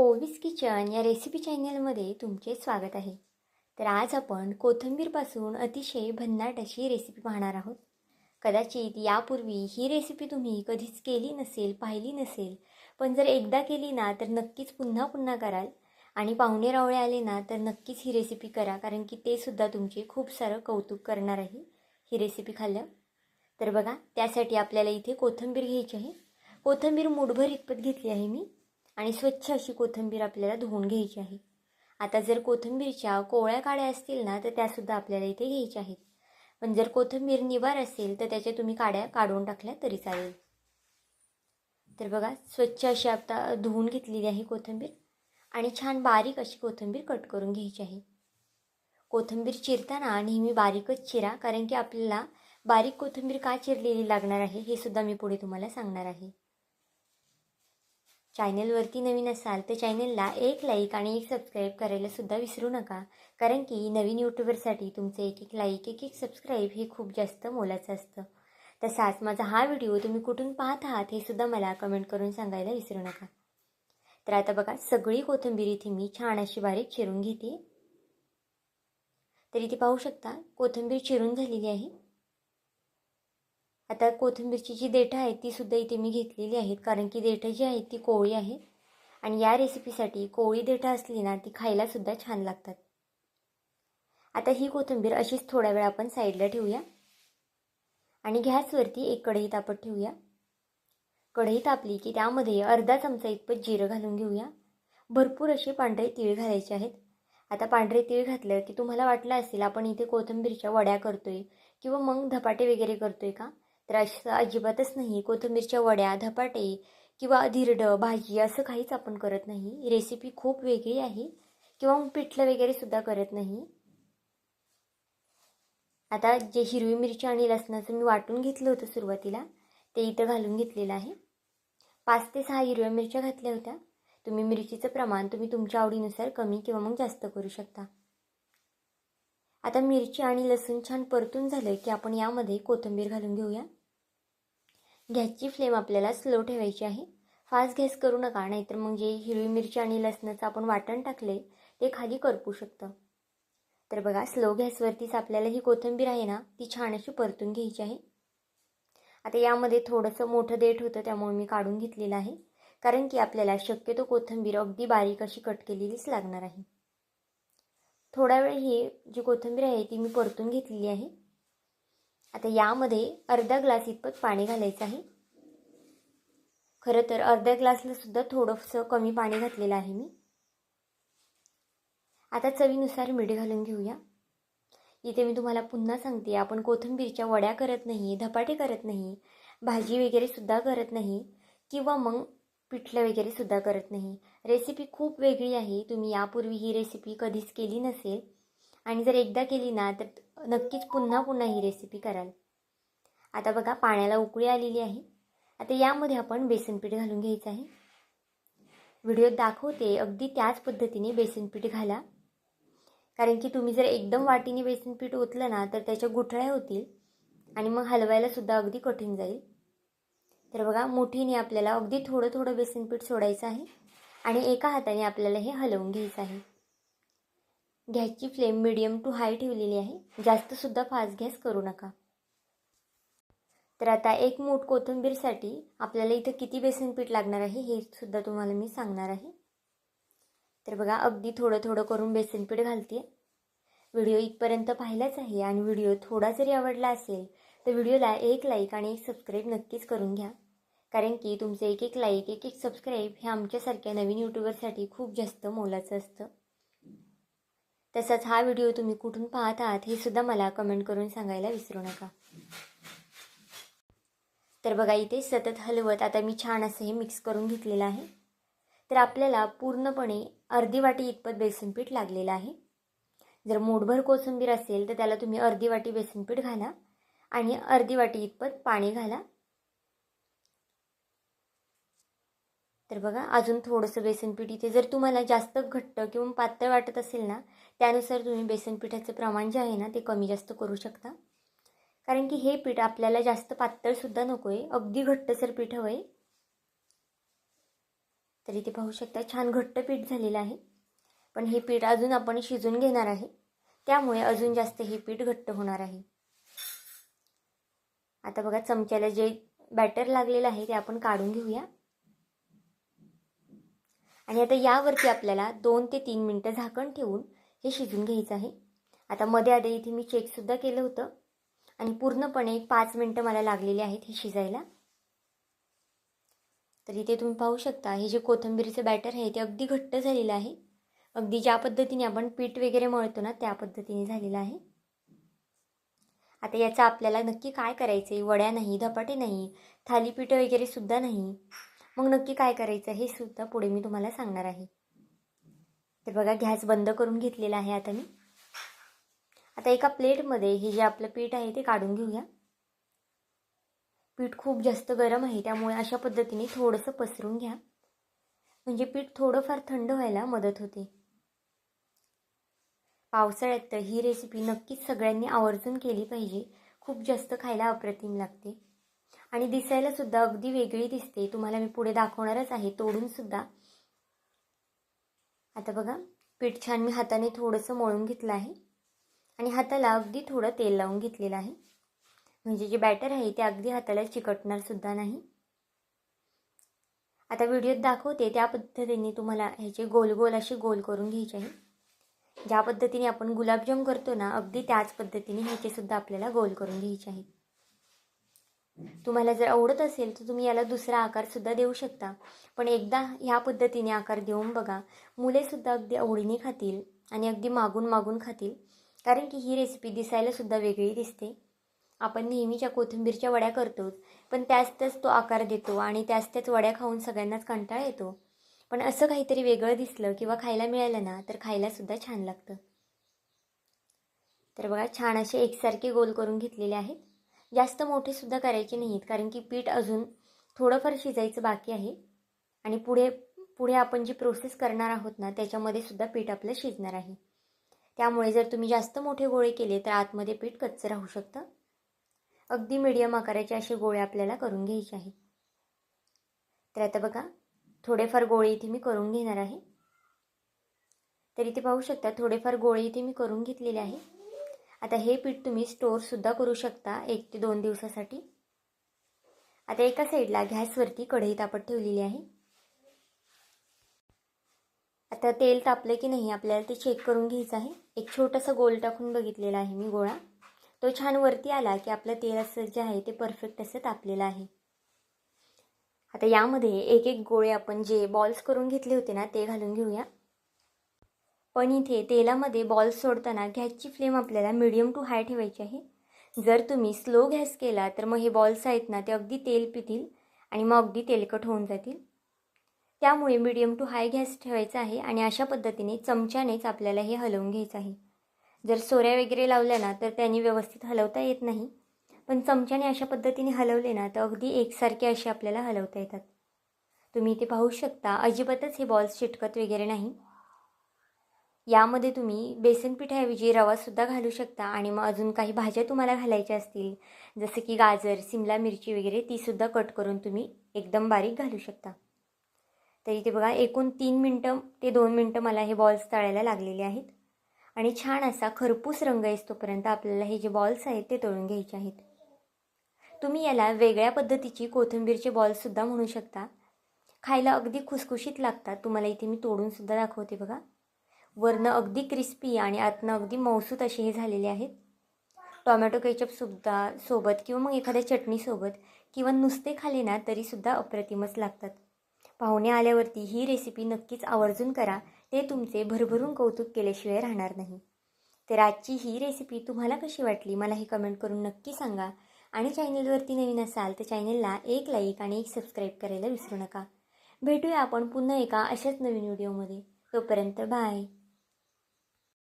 Ovis kitchen या recipe चॅनलमध्ये तुमचे स्वागत आहे. तर आज आपण कोथिंबीरपासून अतिशय भन्नाट अशी रेसिपी पाहणार आहोत. कदाचित यापूर्वी ही रेसिपी तुम्ही कधीच केली नसेल पाहिली नसेल पण जर एकदा केली ना तर नक्कीच पुन्हा पुन्हा कराल. आणि पाहुणे रावळे आले ना तर नक्कीच ही रेसिपी करा कारण की ते सुद्धा तुमचे खूप सारं कौतुक करणार आहे ही रेसिपी खाल्लं. तर बघा त्यासाठी आपल्याला इथे कोथिंबीर घ्यायची आहे. कोथिंबीर मुठभर इतपत घेतली आहे मी. आणि स्वच्छ अशी कोथिंबीर आपल्याला धुवून घ्यायची आहे. आता जर कोथिंबीरच्या कोवळ्या काड्या असतील ना तर त्यासुद्धा आपल्याला इथे घ्यायच्या आहेत. पण जर कोथिंबीर निवार असेल तर त्याच्या तुम्ही काड्या काढून टाकल्या तरी चालेल. तर बघा स्वच्छ अशी आता धुवून घेतलेली आहे कोथिंबीर आणि छान बारीक अशी कोथिंबीर कट करून घ्यायची आहे. कोथिंबीर चिरताना नेहमी बारीकच चिरा कारण की आपल्याला बारीक कोथिंबीर का चिरलेली लागणार आहे हे सुद्धा मी पुढे तुम्हाला सांगणार आहे. चॅनलवरती नवीन असाल तर चॅनलला एक लाईक आणि एक सबस्क्राईब करायला सुद्धा विसरू नका. कारण की नवीन यूट्यूबरसाठी तुमचं एक एक लाईक एक एक सबस्क्राईब हे खूप जास्त मोलाचं असतं. तसाच माझा हा व्हिडिओ तुम्ही कुठून पाहत आहात हे सुद्धा मला कमेंट करून सांगायला विसरू नका. तर आता बघा सगळी कोथिंबीर इथे मी छान अशी बारीक चिरून घेते. तर इथे पाहू शकता कोथिंबीर चिरून झालेली आहे. आता कोथिंबीरची जी देठं आहेत ती सुद्धा इथे मी घेतलेली आहेत. कारण की देठं जी आहेत ती कोळी आहे. आणि या रेसिपीसाठी कोळी देठं असली ना ती खायलासुद्धा छान लागतात. आता ही कोथिंबीर अशीच थोड्या वेळ आपण साईडला ठेवूया. आणि गॅसवरती एक कढई तापत ठेवूया. कढई तापली की त्यामध्ये अर्धा चमचा इतपत जिरं घालून घेऊया. भरपूर असे पांढरे तीळ घालायचे आहेत. आता पांढरे तीळ घातलं की तुम्हाला वाटलं असेल आपण इथे कोथिंबीरच्या वड्या करतोय किंवा मग धपाटे वगैरे करतोय का? तर असं अजिबातच नाही. कोथिंबीरच्या वड्या धपाटे किंवा धिरडं भाजी असं काहीच आपण करत नाही. रेसिपी खूप वेगळी आहे किंवा मग पिठलं वगैरे सुद्धा करत नाही. आता जे हिरवी मिरची आणि लसणाचं मी वाटून घेतलं होतं सुरुवातीला ते इथं घालून घेतलेलं आहे. पाच ते सहा हिरव्या मिरच्या घातल्या होत्या. तुम्ही मिरचीचं प्रमाण तुम्ही तुमच्या आवडीनुसार कमी किंवा मग जास्त करू शकता. आता मिरची आणि लसूण छान परतून झालं की आपण यामध्ये कोथिंबीर घालून घेऊया. गॅसची फ्लेम आपल्याला स्लो ठेवायची आहे. फास्ट गॅस करू नका नाहीतर मग जे हिरवी मिरची आणि लसणाचं आपण वाटण टाकले ते खाली करपू शकतं. तर बघा स्लो गॅसवरतीच आपल्याला ही कोथिंबीर आहे ना ती छान अशी परतून घ्यायची आहे. आता यामध्ये थोडंसं मोठं देठ होतं त्यामुळे मी काढून घेतलेलं आहे. कारण की आपल्याला शक्यतो कोथिंबीर अगदी बारीक अशी कट केलेलीच लागणार आहे. थोडा वेळ ही जी कोथिंबीर आहे ती मी परतून घेतलेली आहे. आता यामध्ये अर्धा ग्लास इतपत पाणी घालायचं आहे. खरं तर अर्ध्या ग्लासला सुद्धा थोडंसं कमी पाणी घातलेलं आहे मी. आता चवीनुसार मीठ घालून घेऊया. इथे मी तुम्हाला पुन्हा सांगते आपण कोथिंबीरच्या वड्या करत नाही धपाटे करत नाही भाजी वगैरे सुद्धा करत नाही किंवा मग पिठलं वगैरे सुद्धा करत नाही. रेसिपी खूप वेगळी आहे तुम्ही यापूर्वी ही रेसिपी कधीच केली नसेल आणि जर एकदा केली ना तर नक्कीच पुन्हा पुन्हा ही रेसिपी कराल. आता बघा पाण्याला उकळी आलेली आहे. आता यामध्ये आपण बेसनपीठ घालून घ्यायचं आहे. व्हिडिओत दाखवते अगदी त्याच पद्धतीने बेसनपीठ घाला. कारण की तुम्ही जर एकदम वाटीने बेसनपीठ ओतलं ना तर त्याच्या गुठळ्या होतील आणि मग हलवायला सुद्धा अगदी कठीण जाईल. तर बघा मुठीने आपल्याला अगदी थोडं थोडं बेसनपीठ सोडायचं आहे आणि एका हाताने आपल्याला हे हलवून घ्यायचं आहे. गॅसची फ्लेम मिडियम टू हाय ठेवलेली आहे. जास्तसुद्धा फास्ट गॅस करू नका. तर आता एक मूठ कोथिंबीरसाठी आपल्याला इथं किती बेसन पीठ लागणार आहे हे सुद्धा तुम्हाला मी सांगणार आहे. तर बघा अगदी थोडं थोडं करून बेसन पीठ घालते व्हिडिओ इथपर्यंत पाहिलाच आहे आणि व्हिडिओ थोडा जरी आवडला असेल तर व्हिडिओला एक लाईक आणि एक सबस्क्राईब नक्कीच करून घ्या. कारण की तुमचं एक एक लाईक एक एक सबस्क्राईब हे आमच्यासारख्या नवीन यूट्यूबरसाठी खूप जास्त मोलाचं असतं. तसाच हा व्हिडिओ तुम्ही कुठून पाहत आहात हे सुद्धा मला कमेंट करून सांगायला विसरू नका. तर बघा इथे सतत हलवत आता मी छान असं हे मिक्स करून घेतलेलं आहे. तर आपल्याला पूर्णपणे अर्धी वाटी इतपत बेसनपीठ लागलेलं आहे. जर मोठभर कोथिंबीर असेल तर त्याला तुम्ही अर्धी वाटी बेसनपीठ घाला आणि अर्धी वाटी इतपत पाणी घाला. तर बघा अजून थोडंसं बेसनपीठ इथे जर तुम्हाला जास्त घट्ट किंवा पातळ वाटत असेल ना त्यानुसार तुम्ही बेसनपीठाचं प्रमाण जे आहे ना ते कमी जास्त करू शकता. कारण की हे पीठ आपल्याला जास्त पातळसुद्धा नको आहे अगदी घट्टसर पीठ हवं आहे तर इथे पाहू शकता छान घट्ट पीठ झालेलं आहे. पण हे पीठ अजून आपण शिजून घेणार आहे. त्यामुळे अजून जास्त हे पीठ घट्ट होणार आहे. आता बघा चमच्याला जे बॅटर लागलेलं आहे ते आपण काढून घेऊया. आणि आता यावरती आपल्याला दोन ते तीन मिनटं झाकण ठेवून हे शिजून घ्यायचं आहे. आता मध्ये आधी इथे मी चेकसुद्धा केलं होतं. आणि पूर्णपणे पाच मिनटं मला लागलेली आहेत हे शिजायला. तर इथे तुम्ही पाहू शकता हे जे कोथंबीरीचं बॅटर आहे ते अगदी घट्ट झालेलं आहे. अगदी ज्या पद्धतीने आपण पीठ वगैरे मळतो ना त्या पद्धतीने झालेलं आहे. आता याचा आपल्याला नक्की काय करायचं आहे वड्या नाही धपाटे नाही थालीपीठं वगैरे सुद्धा नाही. मग नक्की काय करायचं हे सुद्धा पुढे मी तुम्हाला सांगणार आहे. तर बघा गॅस बंद करून घेतलेला आहे आता मी. आता एका प्लेटमध्ये हे जे आपलं पीठ आहे ते काढून घेऊया. पीठ खूप जास्त गरम आहे त्यामुळे अशा पद्धतीने थोडंसं पसरून घ्या. म्हणजे पीठ थोडंफार थंड व्हायला मदत होते. पावसाळ्यात तर ही रेसिपी नक्कीच सगळ्यांनी आवर्जून केली पाहिजे. खूप जास्त खायला अप्रतिम लागते. आणि दिसायला सुद्धा अगदी वेगळी दिसते. तुम्हाला मी पुढे दाखवणारच आहे. तोडून सुद्धा. आता बघा पीठ छान मी हाताने थोडंसं मळून घेतलं आहे. आणि हाताला अगदी थोडं तेल लावून घेतलेलं आहे. म्हणजे जे बॅटर आहे ते अगदी हाताला चिकटणार सुद्धा नाही. आता व्हिडिओत दाखवते. त्या पद्धतीने तुम्हाला ह्याचे गोल गोल असे गोल करून घ्यायचे आहे. ज्या पद्धतीने आपण गुलाबजाम करतो ना अगदी त्याच पद्धतीने ह्याचे सुद्धा आपल्याला गोल करून घ्यायचे आहेत. तुम्हाला जर आवडत असेल तर तुम्ही याला दुसरा आकारसुद्धा देऊ शकता. पण एकदा ह्या पद्धतीने आकार देऊन बघा. मुलेसुद्धा अगदी आवडीने खातील आणि अगदी मागून मागून खातील. कारण की ही रेसिपी दिसायलासुद्धा वेगळी दिसते. आपण नेहमीच्या कोथिंबीरच्या वड्या करतोच पण त्याच त्याच तो आकार देतो आणि त्याच त्याच वड्या खाऊन सगळ्यांनाच कंटाळा येतो. पण असं काहीतरी वेगळं दिसलं किंवा खायला मिळालं ना तर खायलासुद्धा छान लागतं. तर बघा छान असे एकसारखे गोल करून घेतलेले आहेत. जास्त मोठेसुद्धा करायचे नाहीत. कारण की पीठ अजून थोडंफार शिजायचं बाकी आहे. आणि पुढे पुढे आपण जी प्रोसेस करणार आहोत ना त्याच्यामध्ये सुद्धा पीठ आपलं शिजणार आहे. त्यामुळे जर तुम्ही जास्त मोठे गोळे केले तर आतमध्ये पीठ कच्चं राहू शकतं. अगदी मिडियम आकाराचे असे गोळे आपल्याला करून घ्यायचे आहेत. तर आता बघा थोडेफार गोळे इथे मी करून घेणार आहे. तर इथे पाहू शकता थोडेफार गोळे इथे मी करून घेतलेले आहे. आता हे पीठ तुम्ही स्टोअरसुद्धा करू शकता एक ते दोन दिवसासाठी. आता एका साईडला गॅसवरती कढई तापत ठेवलेली आहे. आता तेल तापलं की नाही आपल्याला ते चेक करून घ्यायचं आहे. एक छोटासा गोल टाकून बघितलेला आहे मी गोळा. तो छान वरती आला की आपलं तेल असं जे आहे ते परफेक्ट असं तापलेलं आहे. आता यामध्ये एक एक गोळे आपण जे बॉल्स करून घेतले होते ना ते घालून घेऊया. पण इथे तेलामध्ये बॉल्स सोडताना गॅसची फ्लेम आपल्याला मिडियम टू हाय ठेवायची आहे. जर तुम्ही स्लो गॅस केला तर मग हे बॉल्स आहेत ना ते अगदी तेल पितील आणि मग अगदी तेलकट होऊन जातील. त्यामुळे मिडियम टू हाय गॅस ठेवायचा आहे आणि अशा पद्धतीने चमच्यानेच आपल्याला हे हलवून घ्यायचं आहे. जर सोऱ्या वगैरे लावल्या ना तर त्याने व्यवस्थित हलवता येत नाही. पण चमच्याने अशा पद्धतीने हलवले ना तर अगदी एकसारखे असे आपल्याला हलवता येतात. तुम्ही इथे पाहू शकता अजिबातच हे बॉल्स चिटकत वगैरे नाही. यामध्ये तुम्ही बेसन पिठाऐवजी रवासुद्धा घालू शकता आणि मग अजून काही भाज्या तुम्हाला घालायच्या असतील जसं की गाजर सिमला मिरची वगैरे तीसुद्धा कट करून तुम्ही एकदम बारीक घालू शकता. तर इथे बघा एकूण तीन मिनटं ते दोन मिनटं मला हे बॉल्स तळायला लागलेले आहेत. आणि छान असा खरपूस रंग येतोपर्यंत आपल्याला हे जे बॉल्स आहेत ते तळून घ्यायचे आहेत. तुम्ही याला वेगळ्या पद्धतीची कोथिंबीरचे बॉल्ससुद्धा म्हणू शकता. खायला अगदी खुसखुशीत लागतात. तुम्हाला इथे मी तोडूनसुद्धा दाखवते बघा. वरनं अगदी क्रिस्पी आणि आतनं अगदी मौसूत असे हे झालेले आहेत. टॉमॅटो केचपसुद्धा सोबत किंवा मग एखाद्या चटणीसोबत किंवा नुसते खाले ना तरीसुद्धा अप्रतिमच लागतात. पाहुणे आल्यावरती ही रेसिपी नक्कीच आवर्जून करा. ते तुमचे भरभरून कौतुक केल्याशिवाय राहणार नाही. तर आजची ही रेसिपी तुम्हाला कशी वाटली मला हे कमेंट करून नक्की सांगा. आणि चॅनलवरती नवीन असाल तर चॅनलला एक लाईक आणि एक सबस्क्राईब करायला विसरू नका. भेटूया आपण पुन्हा एका अशाच नवीन व्हिडिओमध्ये तोपर्यंत बाय